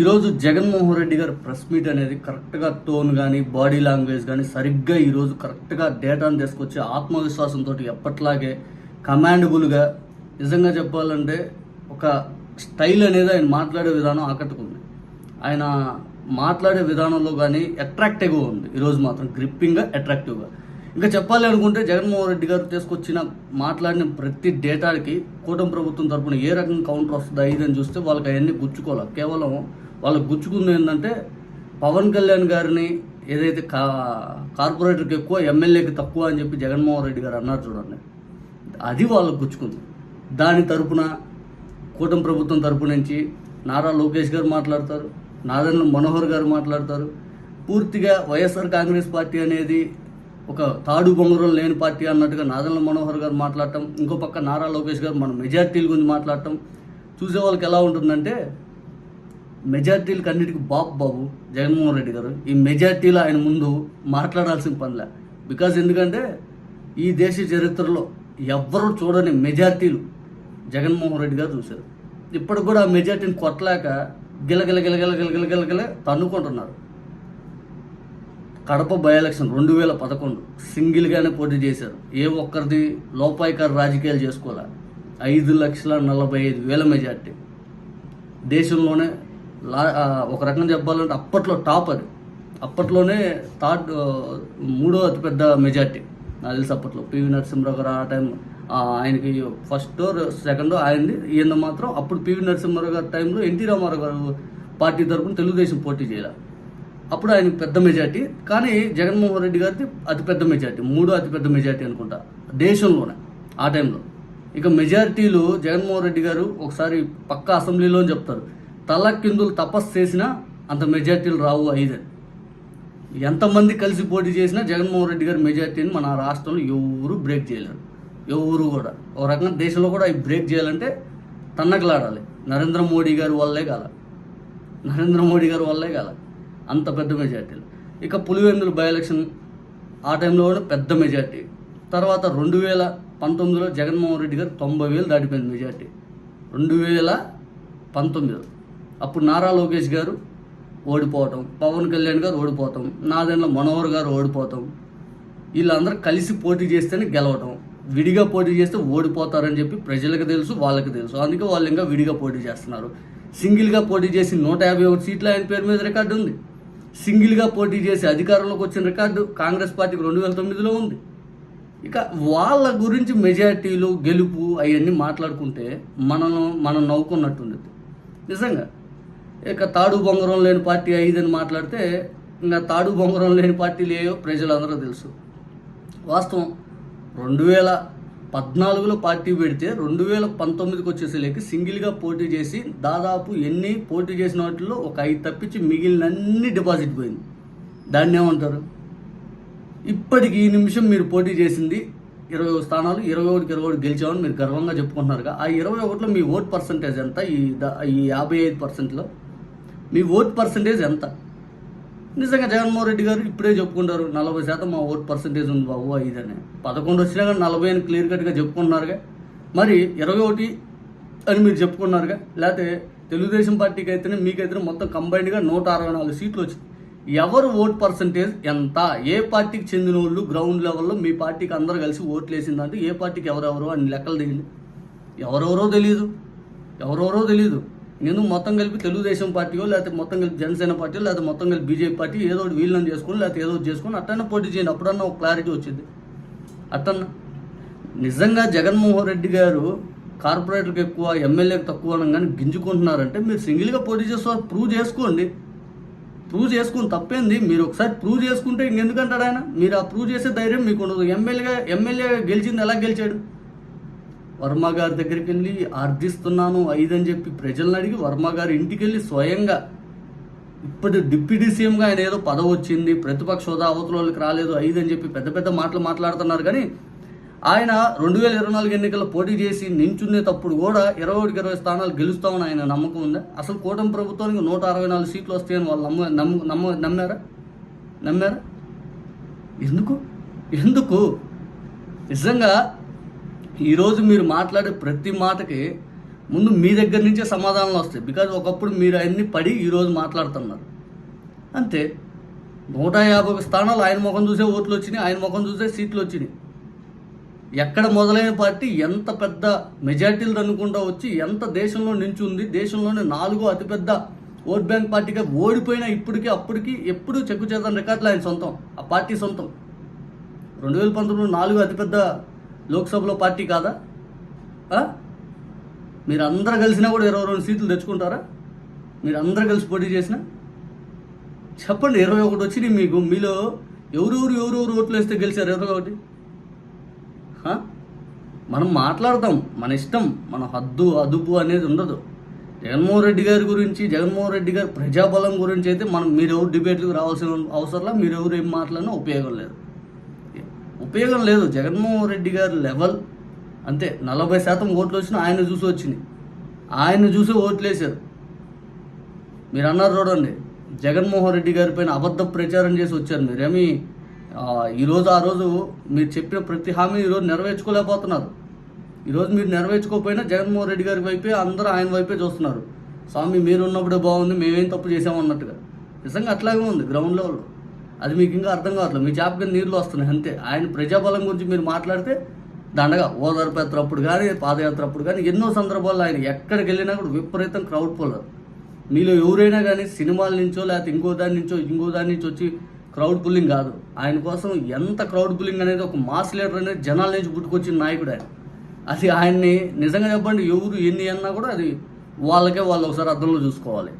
ఈరోజు జగన్మోహన్ రెడ్డి గారు press meet అనేది కరెక్ట్గా టోన్ కానీ బాడీ లాంగ్వేజ్ కానీ సరిగ్గా ఈరోజు కరెక్ట్గా డేటాను తీసుకొచ్చి ఆత్మవిశ్వాసంతో ఎప్పట్లాగే కమాండబుల్గా నిజంగా చెప్పాలంటే ఒక స్టైల్ అనేది ఆయన మాట్లాడే విధానం ఆకట్టుకుంది. ఆయన మాట్లాడే విధానంలో కానీ అట్రాక్టివ్గా ఉంది. ఈరోజు మాత్రం గ్రిప్పింగ్గా అట్రాక్టివ్గా. ఇంకా చెప్పాలి అనుకుంటే జగన్మోహన్ రెడ్డి గారు తీసుకొచ్చిన మాట్లాడిన ప్రతి డేటాకి కూటమి ప్రభుత్వం తరపున ఏ రకం కౌంటర్ వస్తుంది ఇదని చూస్తే వాళ్ళకి అవన్నీ గుచ్చుకోవాలి. కేవలం వాళ్ళు గుచ్చుకుంది ఏంటంటే పవన్ కళ్యాణ్ గారిని ఏదైతే కా కార్పొరేటర్కి ఎక్కువ ఎమ్మెల్యేకి తక్కువ అని చెప్పి జగన్మోహన్ రెడ్డి గారు అన్నారు చూడండి. అది వాళ్ళకు గుచ్చుకుంది. దాని తరపున కూటమి ప్రభుత్వం తరపు నుంచి నారా లోకేష్ గారు మాట్లాడతారు నాదన్ మనోహర్ గారు మాట్లాడతారు. పూర్తిగా వైఎస్ఆర్ కాంగ్రెస్ పార్టీ అనేది ఒక తాడు బొంగరం లేని పార్టీ అన్నట్టుగా నాదన్ల మనోహర్ గారు మాట్లాడటం ఇంకో పక్క నారా లోకేష్ గారు మన మెజార్టీల గురించి మాట్లాడటం చూసే వాళ్ళకి ఎలా ఉంటుందంటే మెజార్టీలకు అన్నిటికీ బాబు బాబు జగన్మోహన్ రెడ్డి గారు ఈ మెజార్టీలో ఆయన ముందు మాట్లాడాల్సిన పనిలే. బికాజ్ ఎందుకంటే ఈ దేశ చరిత్రలో ఎవ్వరూ చూడని మెజార్టీలు జగన్మోహన్ రెడ్డి గారు చూశారు. ఇప్పటికి కూడా ఆ మెజార్టీని కొట్టలేక గిలగిల గిలగిల గిలగిల గిలగిల తన్నుకుంటున్నారు. కడప బై ఎలక్షన్ రెండు వేల పదకొండు సింగిల్గానే పోటీ చేశారు. ఏ ఒక్కరిది లోపాయికారు రాజకీయాలు చేసుకోలే ఐదు లక్షల నలభై ఐదు వేల మెజార్టీ. దేశంలోనే లా ఒక రకంగా చెప్పాలంటే అప్పట్లో టాప్ అది. అప్పట్లోనే థర్డ్ మూడో అతిపెద్ద మెజార్టీ. నాకు తెలిసి అప్పట్లో. పివి నరసింహరావు గారు ఆ టైం ఆయనకి ఫస్ట్ సెకండ్ ఆయనది. ఈయన మాత్రం అప్పుడు పివి నరసింహరావు గారి టైంలో ఎన్టీ రామారావు గారు పార్టీ తరపున తెలుగుదేశం పోటీ చేయాలి. అప్పుడు ఆయన పెద్ద మెజార్టీ. కానీ జగన్మోహన్ రెడ్డి గారిది అతిపెద్ద మెజార్టీ. మూడో అతిపెద్ద మెజార్టీ అనుకుంటా. దేశంలోనే ఆ టైంలో. ఇక మెజార్టీలు జగన్మోహన్ రెడ్డి గారు ఒకసారి పక్క అసెంబ్లీలో చెప్తారు. తల కిందులు తపస్సు చేసినా అంత మెజార్టీలు రావు ఐదు ఎంతమంది కలిసి పోటీ చేసినా జగన్మోహన్ రెడ్డి గారి మెజార్టీని మన రాష్ట్రంలో ఎవరు బ్రేక్ చేయలేరు. ఎవరు కూడా. ఒక రకంగా దేశంలో కూడా అవి బ్రేక్ చేయాలంటే తన్నకలాడాలి. నరేంద్ర మోడీ గారి వల్లే కాల. నరేంద్ర మోడీ గారి వల్లే కాల. అంత పెద్ద మెజార్టీలు. ఇక పులివెందులు బై ఎలక్షన్ ఆ టైంలో కూడా పెద్ద మెజార్టీ. తర్వాత రెండు వేల పంతొమ్మిదిలో జగన్మోహన్ రెడ్డి గారు తొంభై వేలు దాటిపోయింది మెజార్టీ. రెండు వేల పంతొమ్మిదిలో. అప్పుడు నారా లోకేష్ గారు ఓడిపోవటం పవన్ కళ్యాణ్ గారు ఓడిపోవటం నాదెండ్ల మనోహర్ గారు ఓడిపోవటం వీళ్ళందరూ కలిసి పోటీ చేస్తేనే గెలవటం. విడిగా పోటీ చేస్తే ఓడిపోతారని చెప్పి ప్రజలకు తెలుసు వాళ్ళకి తెలుసు. అందుకే వాళ్ళు ఇంకా విడిగా పోటీ చేస్తున్నారు. సింగిల్గా పోటీ చేసి నూట యాభై ఒకటి సీట్లు ఆయన పేరు మీద రికార్డు ఉంది. సింగిల్గా పోటీ చేసి అధికారంలోకి వచ్చిన రికార్డు కాంగ్రెస్ పార్టీకి రెండు వేల తొమ్మిదిలో ఉంది. ఇక వాళ్ళ గురించి మెజార్టీలు గెలుపు అవన్నీ మాట్లాడుకుంటే మనం మనం నవ్వుకున్నట్టుంది నిజంగా ఇక తాడు బొంగరం లేని పార్టీ ఐదని మాట్లాడితే ఇంకా తాడు బొంగరం లేని పార్టీ లేయో ప్రజలందరూ తెలుసు. వాస్తవం. రెండు వేల పద్నాలుగులో పార్టీ పెడితే రెండు వేల పంతొమ్మిదికి వచ్చేసరికి సింగిల్గా పోటీ చేసి దాదాపు ఎన్ని పోటీ చేసిన వాటిల్లో ఒక ఐదు తప్పించి మిగిలినన్ని డిపాజిట్ పోయింది. దాన్ని ఏమంటారు? ఇప్పటికి ఈ నిమిషం మీరు పోటీ చేసింది ఇరవై ఒక స్థానాలు ఇరవై ఒకటికి ఇరవై ఒకటి గెలిచామని మీరు గర్వంగా చెప్పుకుంటున్నారుగా. ఆ ఇరవై ఒకటిలో మీ ఓట్ పర్సంటేజ్ ఎంత? ఈ ఈ యాభై ఐదు పర్సెంట్లో? మీ ఓట్ పర్సంటేజ్ ఎంత? నిజంగా జగన్మోహన్ రెడ్డి గారు ఇప్పుడే చెప్పుకుంటారు నలభై శాతం మా ఓట్ పర్సంటేజ్ ఉంది బాబు ఐదని పదకొండు వచ్చినా కానీ నలభై అని క్లియర్ కట్గా చెప్పుకున్నారుగా మరి ఇరవై ఒకటి అని మీరు చెప్పుకున్నారుగా లేకపోతే తెలుగుదేశం పార్టీకి అయితేనే మీకైతేనే మొత్తం కంబైన్డ్గా నూట అరవై నాలుగు సీట్లు వచ్చింది ఎవరు ఓట్ పర్సంటేజ్ ఎంత? ఏ పార్టీకి చెందిన వాళ్ళు గ్రౌండ్ లెవెల్లో మీ పార్టీకి అందరు కలిసి ఓట్లు వేసిందంటే ఏ పార్టీకి ఎవరెవరో అని లెక్కలు దిగింది ఎవరెవరో తెలియదు ఎవరెవరో తెలియదు నేను మొత్తం కలిపి తెలుగుదేశం పార్టీయో లేకపోతే మొత్తం కలిపి జనసేన పార్టీ లేకపోతే మొత్తం కలిపి బీజేపీ పార్టీ ఏదో ఒకటి వీళ్ళని చేసుకొని లేకపోతే ఏదో ఒకటి చేసుకుని అట్టన్నా పోటీ చేయండి. అప్పుడన్నా ఒక క్లారిటీ వచ్చింది. అట్టన్నా. నిజంగా జగన్మోహన్ రెడ్డి గారు కార్పొరేటర్కి ఎక్కువ ఎమ్మెల్యేకి తక్కువ అనగానే గింజుకుంటున్నారంటే మీరు సింగిల్గా పోటీ చేస్తారు. ప్రూవ్ చేసుకోండి. ప్రూవ్ చేసుకుని తప్పేంది? మీరు ఒకసారి ప్రూవ్ చేసుకుంటే ఇంకెందుకంటాడు ఆయన? మీరు ఆ ప్రూవ్ చేసే ధైర్యం మీకు ఉండదు. ఎమ్మెల్యేగా ఎమ్మెల్యే గెలిచింది ఎలా గెలిచాడు? వర్మ గారి దగ్గరికి వెళ్ళి ఆర్థిస్తున్నాను ఐదని చెప్పి ప్రజలను అడిగి వర్మ గారి ఇంటికి వెళ్ళి స్వయంగా ఇప్పటి డిప్యూటీ సీఎంగా ఆయన ఏదో పదవి వచ్చింది ప్రతిపక్ష హోదా అవతల వాళ్ళకి రాలేదు ఐదు అని చెప్పి పెద్ద పెద్ద మాటలు మాట్లాడుతున్నారు. కానీ ఆయన రెండు వేల ఇరవై నాలుగు ఎన్నికల్లో పోటీ చేసి నించునేటప్పుడు కూడా ఇరవై ఒకటికి ఇరవై స్థానాలు గెలుస్తామని ఆయన నమ్మకం ఉందా? అసలు కూటమి ప్రభుత్వానికి నూట అరవై నాలుగు సీట్లు వస్తాయని వాళ్ళు నమ్మ నమ్మ నమ్మ నమ్మారా? నమ్మారా? ఎందుకు? ఎందుకు? నిజంగా ఈరోజు మీరు మాట్లాడే ప్రతి మాటకి ముందు మీ దగ్గర నుంచే సమాధానాలు వస్తాయి. బికాజ్ ఒకప్పుడు మీరు అవన్నీ పడి ఈరోజు మాట్లాడుతున్నారు. అంతే. నూట యాభై స్థానాలు ఆయన ముఖం చూసే ఓట్లు వచ్చినాయి ఆయన ముఖం చూసే సీట్లు వచ్చినాయి. ఎక్కడ మొదలైన పార్టీ ఎంత పెద్ద మెజార్టీలు అనుకుంటా వచ్చి ఎంత దేశంలో నించుంది దేశంలోనే నాలుగో అతిపెద్ద ఓట్ బ్యాంక్ పార్టీగా ఓడిపోయినా ఇప్పటికి అప్పటికి ఎప్పుడు చెక్కు చేద్దాం రికార్డులు ఆయన సొంతం ఆ పార్టీ సొంతం. రెండు వేల పంతొమ్మిది నాలుగు అతిపెద్ద లోక్సభలో పార్టీ కాదా? మీరు అందరు కలిసినా కూడా ఇరవై రెండు సీట్లు తెచ్చుకుంటారా? మీరు అందరు కలిసి పోటీ చేసినా? చెప్పండి ఇరవై ఒకటి వచ్చింది మీకు. మీలో ఎవరెవరు ఎవరెవరు ఓట్లు వేస్తే గెలిచారు ఇరవై ఒకటి? మనం మాట్లాడతాం. మన ఇష్టం మన హద్దు అదుపు అనేది ఉండదు. జగన్మోహన్ రెడ్డి గారి గురించి జగన్మోహన్ రెడ్డి గారి ప్రజాబలం గురించి అయితే మనం మీరెవరు డిబేట్లకు రావాల్సిన అవసరంలా మీరెవరు ఏం మాట్లాడినా ఉపయోగం లేదు. ఉపయోగం లేదు. జగన్మోహన్ రెడ్డి గారి లెవెల్ అంతే. నలభై శాతం ఓట్లు వచ్చినా ఆయన చూసి వచ్చినాయి ఆయన చూసి ఓట్లు వేశారు మీరు అన్నారు చూడండి జగన్మోహన్ రెడ్డి గారి పైన అబద్ధ ప్రచారం చేసి వచ్చారు మీరేమి ఈరోజు ఆ రోజు మీరు చెప్పిన ప్రతి హామీ ఈరోజు నెరవేర్చుకోలేకపోతున్నారు. ఈరోజు మీరు నెరవేర్చుకోకపోయినా జగన్మోహన్ రెడ్డి గారి వైపే అందరూ ఆయన వైపే చూస్తున్నారు. స్వామి మీరు ఉన్నప్పుడే బాగుంది మేమేం తప్పు చేసామన్నట్టుగా నిజంగా అట్లాగే ఉంది గ్రౌండ్ లెవెల్లో అది మీకు ఇంకా అర్థం కావట్లేదు. మీ చేపకి నీళ్ళు వస్తున్నాయి అంతే. ఆయన ప్రజాబలం గురించి మీరు మాట్లాడితే దండగా. ఓదార్పు యాత్ర అప్పుడు కానీ పాదయాత్ర అప్పుడు కానీ ఎన్నో సందర్భాల్లో ఆయన ఎక్కడికి వెళ్ళినా కూడా విపరీతం క్రౌడ్ పుల్లర్ మీలో ఎవరైనా కానీ సినిమాల నుంచో లేకపోతే ఇంకో దాని నుంచో ఇంకో దాని నుంచి వచ్చి క్రౌడ్ పుల్లింగ్ కాదు. ఆయన కోసం ఎంత క్రౌడ్ పుల్లింగ్ అనేది ఒక మాస్ లీడర్ అనేది జనాల నుంచి పుట్టుకొచ్చిన నాయకుడు ఆయన. అది ఆయన్ని నిజంగా చెప్పండి ఎవరు ఎన్ని అన్నా కూడా అది వాళ్ళకే వాళ్ళు ఒకసారి అర్థంలో చూసుకోవాలి.